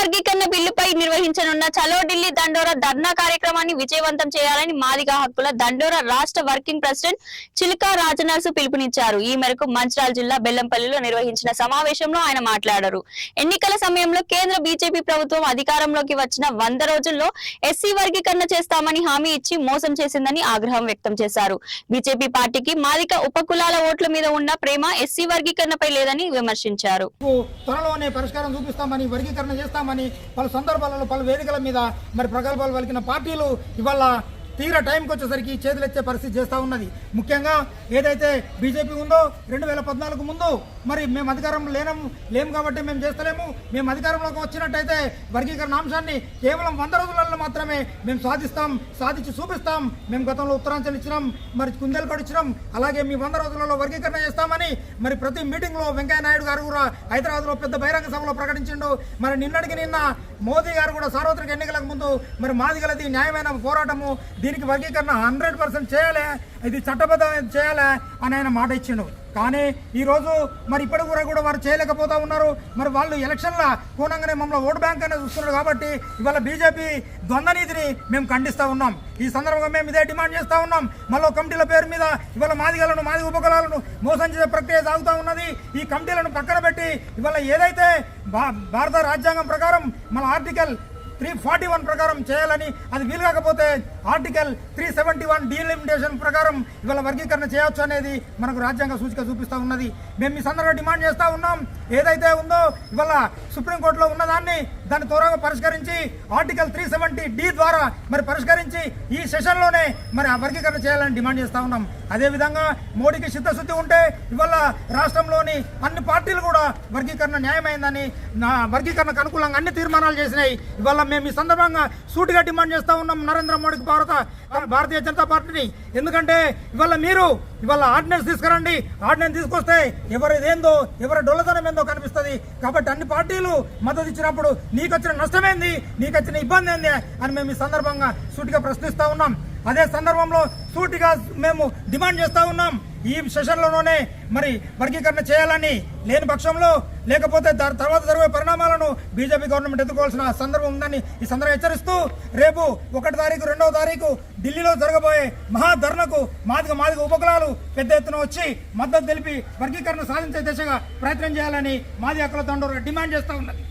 వర్గీకరణ బిల్లుపై నిర్వహించనున్న చలో ఢిల్లీ దండోరా ధర్నా కార్యక్రమాన్ని విజయవంతం చేయాలని మాదిగా హక్కుల దండోరా రాష్ట్ర వర్కింగ్ ప్రెసిడెంట్ చిలుకా రాజనర్సు పిలుపునిచ్చారు. ఈ మేరకు మంచిర్యాల జిల్లా బెల్లంపల్లిలో నిర్వహించిన సమావేశంలో ఆయన మాట్లాడారు. ఎన్నికల సమయంలో కేంద్ర బీజేపీ ప్రభుత్వం అధికారంలోకి వచ్చిన వంద రోజుల్లో ఎస్సీ వర్గీకరణ చేస్తామని హామీ ఇచ్చి మోసం చేసిందని ఆగ్రహం వ్యక్తం చేశారు. బీజేపీ పార్టీకి మాదిక ఉపకులాల ఓట్ల మీద ఉన్న ప్రేమ ఎస్సీ వర్గీకరణపై లేదని విమర్శించారు. త్వరలోనే పరిష్కారం చూపిస్తామని వర్గీకరణ చేస్తామని పలు సందర్భాలలో పలు వేదికల మీద మరి ప్రగల్భాలు పలికిన పార్టీలు ఇవాళ తీరా టైంకి వచ్చేసరికి చేతులెత్తే పరిస్థితి చేస్తూ ఉన్నది. ముఖ్యంగా ఏదైతే బీజేపీ ఉందో రెండు వేల పద్నాలుగు ముందు మరి మేము అధికారంలో లేనము లేము కాబట్టి మేము చేస్తలేము. మేము అధికారంలోకి వచ్చినట్టయితే వర్గీకరణ అంశాన్ని కేవలం వంద రోజులలో మాత్రమే మేము సాధిస్తాం సాధించి చూపిస్తాం. మేము గతంలో ఉత్తరాంచల్ ఇచ్చినాం మరి కుందేలపాడు ఇచ్చినాం. అలాగే మీ వంద రోజులలో వర్గీకరణ చేస్తామని మరి ప్రతి మీటింగ్లో వెంకయ్య నాయుడు గారు కూడా హైదరాబాద్లో పెద్ద బహిరంగ సభలో ప్రకటించిండు. మరి నిన్నటికి నిన్న మోదీ గారు కూడా సార్వత్రిక ఎన్నికలకు ముందు మరి మాదిగలది న్యాయమైన పోరాటము దీనికి వర్గీకరణ హండ్రెడ్ పర్సెంట్ చేయాలి ఇది చట్టబద్ధం చేయాలి అని ఆయన మాట ఇచ్చిండు. కానీ ఈరోజు మరి ఇప్పటి కూడా కూడా వారు చేయలేకపోతా ఉన్నారు. మరి వాళ్ళు ఎలక్షన్ల కోణంగానే మమ్మల్ని ఓటు బ్యాంక్ అనేది చూస్తున్నారు కాబట్టి ఇవాళ బీజేపీ ద్వంద్వనీతిని మేము ఖండిస్తూ ఉన్నాం. ఈ సందర్భంగా మేము ఇదే డిమాండ్ చేస్తూ ఉన్నాం. మళ్ళీ కమిటీల పేరు మీద ఇవాళ మాదిగలను మాది ఉపకులాలను మోసం చేసే ప్రక్రియ సాగుతూ ఉన్నది. ఈ కమిటీలను పక్కన పెట్టి ఇవాళ ఏదైతే భా- భారత రాజ్యాంగం ప్రకారం మన ఆర్టికల్ త్రీ ఫార్టీ వన్ ప్రకారం చేయాలని అది వీలు కాకపోతే article three seventy one delimitation ప్రకారం ఇవాళ వర్గీకరణ చేయొచ్చు అనేది మనకు రాజ్యాంగ సూచిక చూపిస్తూ ఉన్నది. మేము ఈ సందర్భంగా డిమాండ్ చేస్తూ ఉన్నాం. ఏదైతే ఉందో ఇవాళ సుప్రీంకోర్టులో ఉన్నదాన్ని దాన్ని త్వరగా పరిష్కరించి ఆర్టికల్ త్రీ సెవెంటీ డి ద్వారా మరి పరిష్కరించి ఈ సెషన్లోనే మరి ఆ వర్గీకరణ చేయాలని డిమాండ్ చేస్తూ ఉన్నాం. అదేవిధంగా మోడీకి చిత్తశుద్ధి ఉంటే ఇవాళ రాష్ట్రంలోని అన్ని పార్టీలు కూడా వర్గీకరణ న్యాయమైందని నా వర్గీకరణకు అనుకూలంగా అన్ని తీర్మానాలు చేసినాయి. ఇవాళ మేము ఈ సందర్భంగా సూటిగా డిమాండ్ చేస్తూ ఉన్నాం. నరేంద్ర మోడీకి భారత భారతీయ జనతా పార్టీని. ఎందుకంటే ఇవాళ మీరు ఇవాళ ఆర్డినెన్స్ తీసుకురండి. ఆర్డినెన్స్ తీసుకొస్తే ఎవరిదేందో ఎవరి డొల్లతనం ఏందో కనిపిస్తుంది. కాబట్టి అన్ని పార్టీలు మద్దతు ఇచ్చినప్పుడు నీకు వచ్చిన నష్టమేంది? నీకు వచ్చిన ఇబ్బంది ఏంది? అని మేము ఈ సందర్భంగా సూటిగా ప్రశ్నిస్తూ ఉన్నాం. అదే సందర్భంలో సూటిగా మేము డిమాండ్ చేస్తూ ఉన్నాం. ఈ సెషన్లోనే మరి వర్గీకరణ చేయాలని లేని పక్షంలో లేకపోతే దాని తర్వాత జరిగే పరిణామాలను బీజేపీ గవర్నమెంట్ ఎదుర్కోవాల్సిన సందర్భం ఉందని ఈ సందర్భం హెచ్చరిస్తూ రేపు ఒకటి తారీఖు రెండవ తారీఖు ఢిల్లీలో జరగబోయే మహాధర్నకు మాదిగ మాదిగ ఉపకులాలు పెద్ద ఎత్తున వచ్చి మద్దతు తెలిపి వర్గీకరణ సాధించే దిశగా ప్రయత్నం చేయాలని మాది అక్కల తండ్రి డిమాండ్ చేస్తూ ఉన్నది.